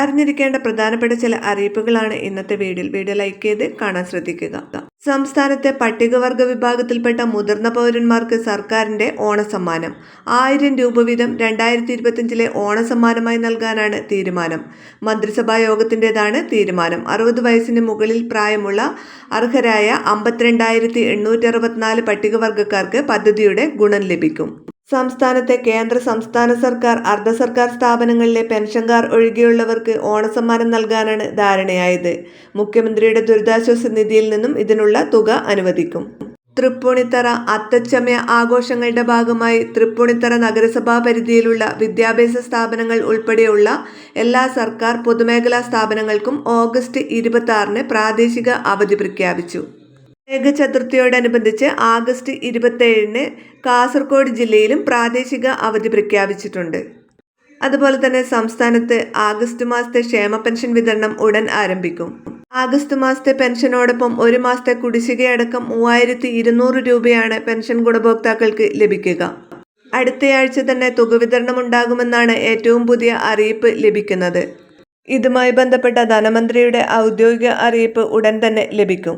അറിഞ്ഞിരിക്കേണ്ട പ്രധാനപ്പെട്ട ചില അറിയിപ്പുകളാണ് ഇന്നത്തെ വീഡിയോയിൽ. വീഡിയോ ലൈക്ക് ചെയ്ത് കാണാൻ ശ്രദ്ധിക്കുക. സംസ്ഥാനത്തെ പട്ടികവർഗ വിഭാഗത്തിൽപ്പെട്ട മുതിർന്ന പൗരന്മാർക്ക് സർക്കാരിന്റെ ഓണസമ്മാനം. ആയിരം രൂപ വീതം രണ്ടായിരത്തി ഇരുപത്തിയഞ്ചിലെ ഓണസമ്മാനമായി നൽകാനാണ് തീരുമാനം. മന്ത്രിസഭാ യോഗത്തിന്റെതാണ് തീരുമാനം. അറുപത് വയസ്സിന് മുകളിൽ പ്രായമുള്ള അർഹരായ അമ്പത്തിരണ്ടായിരത്തി എണ്ണൂറ്റി അറുപത്തിനാല് പട്ടികവർഗക്കാർക്ക് പദ്ധതിയുടെ ഗുണം ലഭിക്കും. സംസ്ഥാനത്തെ കേന്ദ്ര സംസ്ഥാന സർക്കാർ അർദ്ധ സർക്കാർ സ്ഥാപനങ്ങളിലെ പെൻഷൻകാർ ഒഴികെയുള്ളവർക്ക് ഓണസമ്മാനം നൽകാനാണ് ധാരണയായത്. മുഖ്യമന്ത്രിയുടെ ദുരിതാശ്വാസ നിധിയിൽ നിന്നും ഇതിനുള്ള തുക അനുവദിക്കും. തൃപ്പൂണിത്തറ അത്തച്ചമയ ആഘോഷങ്ങളുടെ ഭാഗമായി തൃപ്പൂണിത്തറ നഗരസഭാ പരിധിയിലുള്ള വിദ്യാഭ്യാസ സ്ഥാപനങ്ങൾ ഉൾപ്പെടെയുള്ള എല്ലാ സർക്കാർ പൊതുമേഖലാ സ്ഥാപനങ്ങൾക്കും ഓഗസ്റ്റ് ഇരുപത്തി പ്രാദേശിക അവധി പ്രഖ്യാപിച്ചു. ഏകചതുർത്ഥിയോടനുബന്ധിച്ച് ആഗസ്റ്റ് ഇരുപത്തേഴിന് കാസർഗോഡ് ജില്ലയിലും പ്രാദേശിക അവധി പ്രഖ്യാപിച്ചിട്ടുണ്ട്. അതുപോലെ തന്നെ സംസ്ഥാനത്ത് ആഗസ്റ്റ് മാസത്തെ ക്ഷേമ പെൻഷൻ വിതരണം ഉടൻ ആരംഭിക്കും. ആഗസ്റ്റ് മാസത്തെ പെൻഷനോടൊപ്പം ഒരു മാസത്തെ കുടിശ്ശികയടക്കം മൂവായിരത്തി ഇരുന്നൂറ് രൂപയാണ് പെൻഷൻ ഗുണഭോക്താക്കൾക്ക് ലഭിക്കുക. അടുത്തയാഴ്ച തന്നെ തുക വിതരണം ഉണ്ടാകുമെന്നാണ് ഏറ്റവും പുതിയ അറിയിപ്പ് ലഭിക്കുന്നത്. ഇതുമായി ബന്ധപ്പെട്ട ധനമന്ത്രിയുടെ ഔദ്യോഗിക അറിയിപ്പ് ഉടൻ തന്നെ ലഭിക്കും.